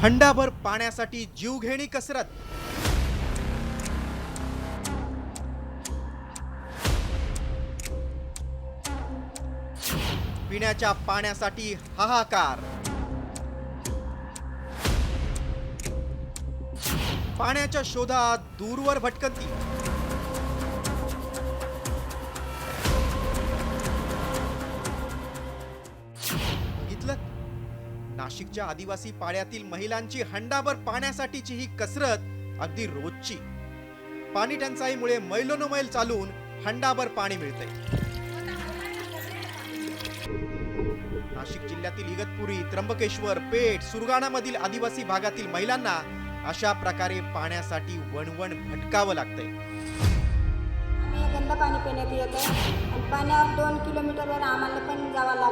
हंडाभर पाण्यासाठी जीवघेणी कसरत. पिण्याच्या पाण्यासाठी हाहाकार. पाण्याच्या शोधात दूरवर भटकंती. नाशिकच्या आदिवासी पाड्यातील महिलांची हंडाभर पाण्यासाठीची ही कसरत अगदी रोजची. पाणी टंचाईमुळे मैलोनमैल चालून हंडाभर पाणी मिळतंय. नाशिक जिल्ह्यातील इगतपुरी त्र्यंबकेश्वर पेठ सुरगाणामधील आदिवासी भागातील महिलांना अशा प्रकारे पाण्यासाठी वणवण भटकावं लागतंय. पाणी पिण्यात येतं आणि पाण्यावर दोन किलोमीटरवर आम्हाला पण जावं लागतंय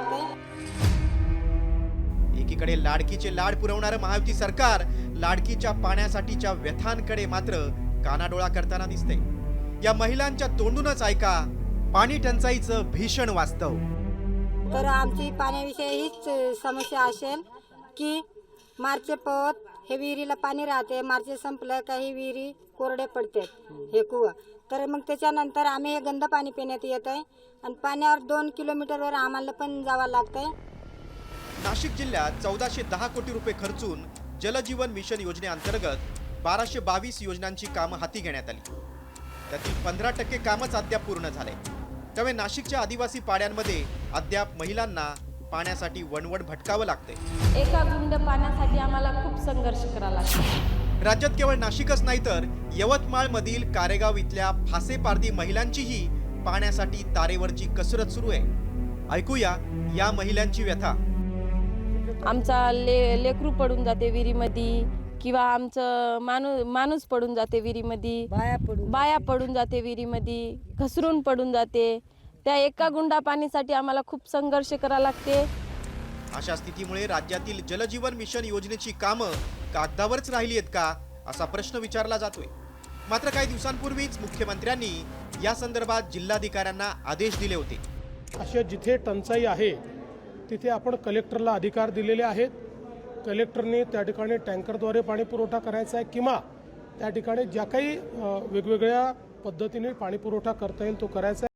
एकीकडे लाडकीचे लाड पुरवणारं महायुती सरकार लाडकीच्या पाण्यासाठीच्या व्यथांकडे मात्र कानाडोळा करताना दिसते या महिलांच्या तोंडूनच ऐका पाणी टंचाईचं भीषण वास्तव. तर आमची पाण्याविषयी हीच समस्या असेल की मार्च पवत हे विहिरीला पाणी राहते मार्च संपलं काही विहिरी कोरडे पडते हे कुवा तर मग त्याच्यानंतर आम्ही हे गंद पाणी पिण्यात येत आहे आणि पाण्यावर दोन किलोमीटरवर आम्हाला पण जावं लागतंय. नाशिक जिल्ह्यात चौदाशे दहा कोटी रुपये खर्चून जलजीवन मिशन योजनेअंतर्गत बाराशे बावीस योजनांची कामं हाती घेण्यात आली. त्यातील पंधरा टक्के कामच अद्याप पूर्ण झाले. त्यामुळे नाशिकच्या आदिवासी पाड्यांमध्ये अद्याप महिलांना पाण्यासाठी वणवण भटकावं लागते एका गुंड पाण्यासाठी आम्हाला खूप संघर्ष करावा लागतो. राज्यात केवळ नाशिकच नाही तर यवतमाळ मधील कारेगाव इथल्या फासे पारधी महिलांचीही पाण्यासाठी तारेवरची कसरत सुरू आहे. ऐकूया या महिलांची व्यथा. आमचा ले लेकरू पडून जाते विहिरीमध्ये किंवा आमचं माणूस माणूस पडून जाते विहिरीमध्ये बाया पडून बाया पडून जाते विहिरीमध्ये घसरून पडून जाते. त्या एका गुंडा पाणीसाठी आम्हाला खूप संघर्ष करावा लागते. अशा स्थितीमुळे राज्यातील जलजीवन मिशन योजनेची कामं कागदावरच राहिली आहेत का असा प्रश्न विचारला जातोय. मात्र काही दिवसांपूर्वीच मुख्यमंत्र्यांनी या संदर्भात जिल्हाधिकाऱ्यांना आदेश दिले होते. अशा जिथे टंचाई आहे तिथे आपण कलेक्टरला अधिकार दिलेले आहेत. कलेक्टरने त्या ठिकाणी टँकरद्वारे पाणी पुरवठा करायचा आहे किंवा त्या ठिकाणी ज्या काही वेगवेगळ्या पद्धतीने पाणीपुरवठा करता येईल तो करायचा आहे.